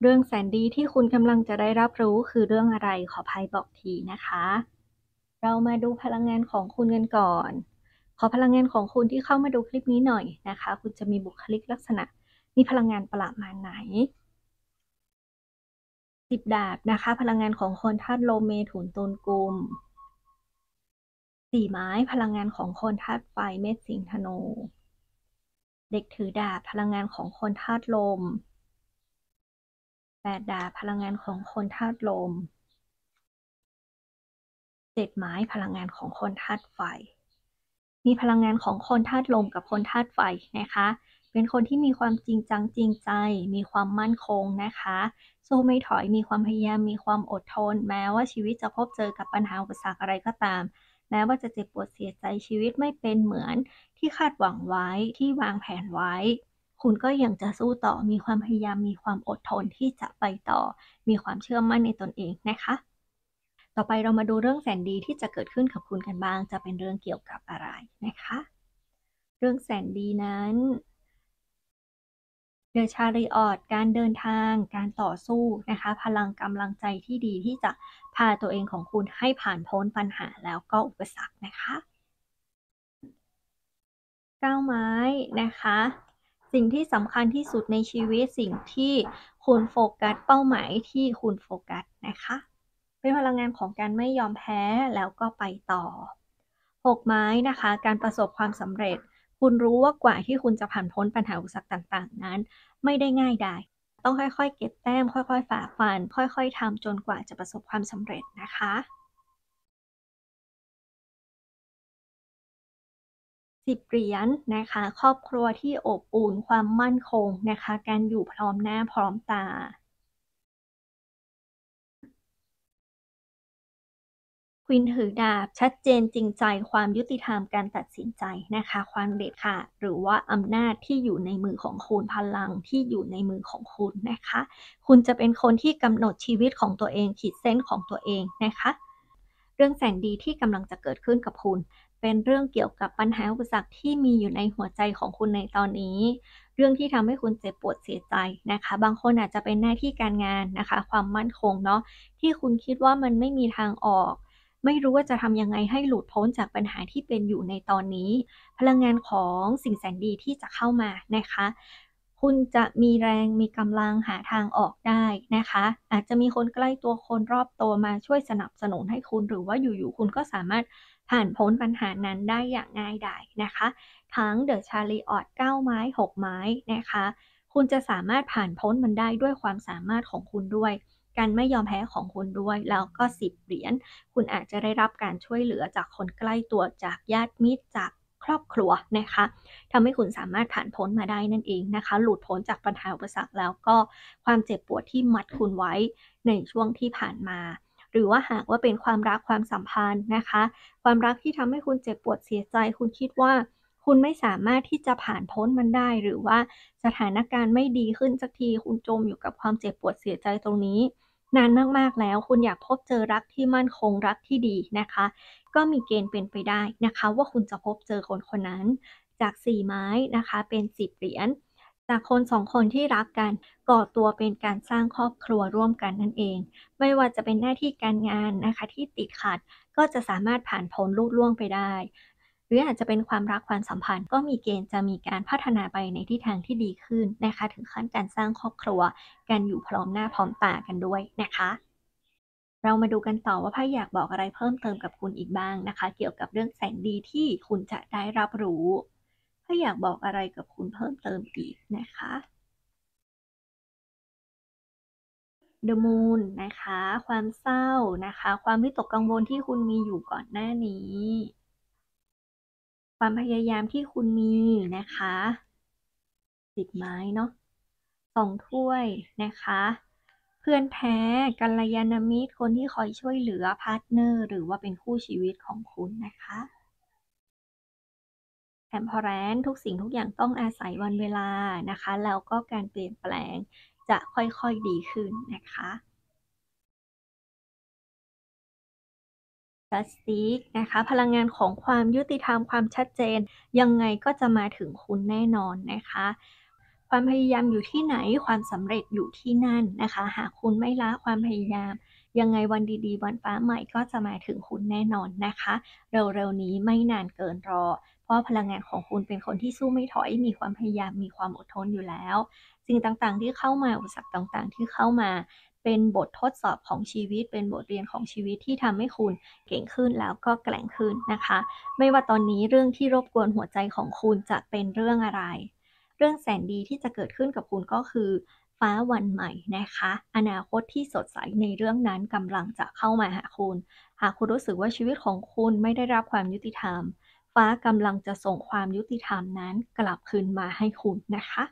เรื่องแสนดีที่คุณกำลังจะได้รับรู้คือเรื่องอะไรขอไพ่บอกทีนะคะ เรามาดูพลังงานของคุณกันก่อน ขอพลังงานของคุณที่เข้ามาดูคลิปนี้หน่อยนะคะ คุณจะมีบุคลิกลักษณะ มีพลังงานประมาณไหนสิบดาบนะคะ พลังงานของคนธาตุโลเมถุนตุลกุมสี่ไม้พลังงานของคนธาตุไฟเมษสิงธนู เด็กถือดาบพลังงานของคนธาตุลม แปดดาบพลังงานของคนธาตุลมเจ็ดไม้พลังงานของคนธาตุไฟ มีพลังงานของคนธาตุลมกับคนธาตุไฟนะคะ เป็นคนที่มีความจริงจังจริงใจ มีความมั่นคงนะคะสู้ไม่ถอยมีความพยายามมีความอดทน แม้ว่าชีวิตจะพบเจอกับปัญหาอุปสรรคอะไรก็ตาม แม้ว่าจะเจ็บปวดเสียใจชีวิตไม่เป็นเหมือนที่คาดหวังไว้ที่วางแผนไว้ คุณก็ยังจะสู้ต่อมีความพยายามมีความอดทนที่จะไปต่อ มีความเชื่อมั่นในตนเองนะคะ ต่อไปเรามาดูเรื่องแสนดีที่จะเกิดขึ้นกับคุณกันบ้าง จะเป็นเรื่องเกี่ยวกับอะไรนะคะ เรื่องแสนดีนั้นเดอะชาริออตการเดินทาง การต่อสู้นะคะ พลังกำลังใจที่ดีที่จะพาตัวเองของคุณให้ผ่านพ้นปัญหาแล้วก็อุปสรรคนะคะก้าวไม้นะคะ สิ่งที่สำคัญที่สุดในชีวิตสิ่งที่คุณโฟกัสเป้าหมายที่คุณโฟกัสนะคะ เป็นพลังงานของการไม่ยอมแพ้แล้วก็ไปต่อหกไม้นะคะ การประสบความสำเร็จ คุณรู้ว่ากว่าที่คุณจะผ่านพ้นปัญหาอุปสรรคต่างๆ นั้น ไม่ได้ง่ายได้ต้องค่อยๆ เก็บแต้ม ค่อยๆ ฝ่าฟัน ค่อยๆทำจนกว่าจะประสบความสำเร็จนะคะ สิบเหรียญนะคะ ครอบครัวที่อบอุ่นความมั่นคงนะคะ การอยู่พร้อมหน้าพร้อมตาควินถือดาบชัดเจนจริงใจความยุติธรรมการตัดสินใจนะคะ ความเด็ดขาดหรือว่าอำนาจที่อยู่ในมือของคุณพลังที่อยู่ในมือของคุณนะคะ คุณจะเป็นคนที่กำหนดชีวิตของตัวเองขีดเส้นของตัวเองนะคะ เรื่องแสนดีที่กำลังจะเกิดขึ้นกับคุณเป็นเรื่องเกี่ยวกับปัญหาอุปสรรคที่มีอยู่ในหัวใจของคุณในตอนนี้ เรื่องที่ทำให้คุณเจ็บปวดเสียใจนะคะ บางคนอาจจะเป็นหน้าที่การงานนะคะ ความมั่นคงเนาะที่คุณคิดว่ามันไม่มีทางออก ไม่รู้ว่าจะทำยังไงให้หลุดพ้นจากปัญหาที่เป็นอยู่ในตอนนี้ พลังงานของสิ่งแสนดีที่จะเข้ามานะคะคุณจะมีแรงมีกำลังหาทางออกได้นะคะ อาจจะมีคนใกล้ตัวคนรอบตัวมาช่วยสนับสนุนให้คุณ หรือว่าอยู่ๆคุณก็สามารถ ผ่านพ้นปัญหานั้นได้อย่างง่ายดายนะคะ ทั้งเดอะชาลีออด9ไม้ 6 ไม้นะคะ คุณจะสามารถผ่านพ้นมันได้ด้วยความสามารถของคุณด้วย การไม่ยอมแพ้ของคุณด้วย แล้วก็สิบเหรียญ คุณอาจจะได้รับการช่วยเหลือจากคนใกล้ตัวจากญาติมิตรจากครอบครัวนะคะทำให้คุณสามารถผ่านพ้นมาได้นั่นเองนะคะ หลุดพ้นจากปัญหาอุปสรรคแล้วก็ความเจ็บปวดที่มัดคุณไว้ในช่วงที่ผ่านมา หรือว่าหากว่าเป็นความรักความสัมพันธ์นะคะ ความรักที่ทำให้คุณเจ็บปวดเสียใจ คุณคิดว่าคุณไม่สามารถที่จะผ่านพ้นมันได้ หรือว่าสถานการณ์ไม่ดีขึ้นสักที คุณจมอยู่กับความเจ็บปวดเสียใจตรงนี้ นานมากๆแล้ว คุณอยากพบเจอรักที่มั่นคงรักที่ดีนะคะ ก็มีเกณฑ์เป็นไปได้นะคะ ว่าคุณจะพบเจอคนคนนั้น จาก 4 ไม้นะคะ เป็น 10 เหรียญ จากคนสองคนที่รักกันก่อตัวเป็นการสร้างครอบครัวร่วมกันนั่นเอง ไม่ว่าจะเป็นหน้าที่การงานนะคะที่ติดขัดก็จะสามารถผ่านพ้นลุล่วงไปได้ หรืออาจจะเป็นความรักความสัมพันธ์ ก็มีเกณฑ์จะมีการพัฒนาไปในทิศทางที่ดีขึ้นนะคะ ถึงขั้นการสร้างครอบครัวการอยู่พร้อมหน้าพร้อมตากันด้วยนะคะเรามาดูกันต่อว่าไพ่อยากบอกอะไรเพิ่มเติมกับคุณอีกบ้างนะคะ เกี่ยวกับเรื่องแสงดีที่คุณจะได้รับรู้ ไพ่อยากบอกอะไรกับคุณเพิ่มเติมอีกนะคะ The Moon นะคะ ความเศร้านะคะ ความวิตกกังวลที่คุณมีอยู่ก่อนหน้านี้ ความพยายามที่คุณมีนะคะสิบไม้เนาะสองถ้วยนะคะ เพื่อนแท้กัลยาณมิตรคนที่คอยช่วยเหลือพาร์ทเนอร์ หรือว่าเป็นคู่ชีวิตของคุณนะคะ มพอแรนทุกสิ่งทุกอย่างต้องอาศัยวันเวลานะคะ แล้วก็การเปลี่ยนแปลงจะค่อยๆดีขึ้นนะคะจัสติกนะคะ พลังงานของความยุติธรรมความชัดเจน ยังไงก็จะมาถึงคุณแน่นอนนะคะ ความพยายามอยู่ที่ไหนความสำเร็จอยู่ที่นั่นนะคะ หากคุณไม่ละความพยายาม ยังไงวันดีๆ วันฟ้าใหม่ก็จะมาถึงคุณแน่นอนนะคะ เร็วๆนี้ไม่นานเกินรอ เพราะพลังงานของคุณเป็นคนที่สู้ไม่ถอย มีความพยายาม มีความอดทนอยู่แล้ว สิ่งต่างๆที่เข้ามา อุปสรรคต่างๆ ที่เข้ามาเป็นบททดสอบของชีวิต เป็นบทเรียนของชีวิตที่ทำให้คุณเก่งขึ้นแล้วก็แกร่งขึ้นนะคะ ไม่ว่าตอนนี้เรื่องที่รบกวนหัวใจของคุณจะเป็นเรื่องอะไร เรื่องแสนดีที่จะเกิดขึ้นกับคุณก็คือ ฟ้าวันใหม่นะคะ อนาคตที่สดใสในเรื่องนั้นกำลังจะเข้ามาหาคุณ หากคุณรู้สึกว่าชีวิตของคุณไม่ได้รับความยุติธรรม ฟ้ากำลังจะส่งความยุติธรรมนั้นกลับคืนมาให้คุณนะคะ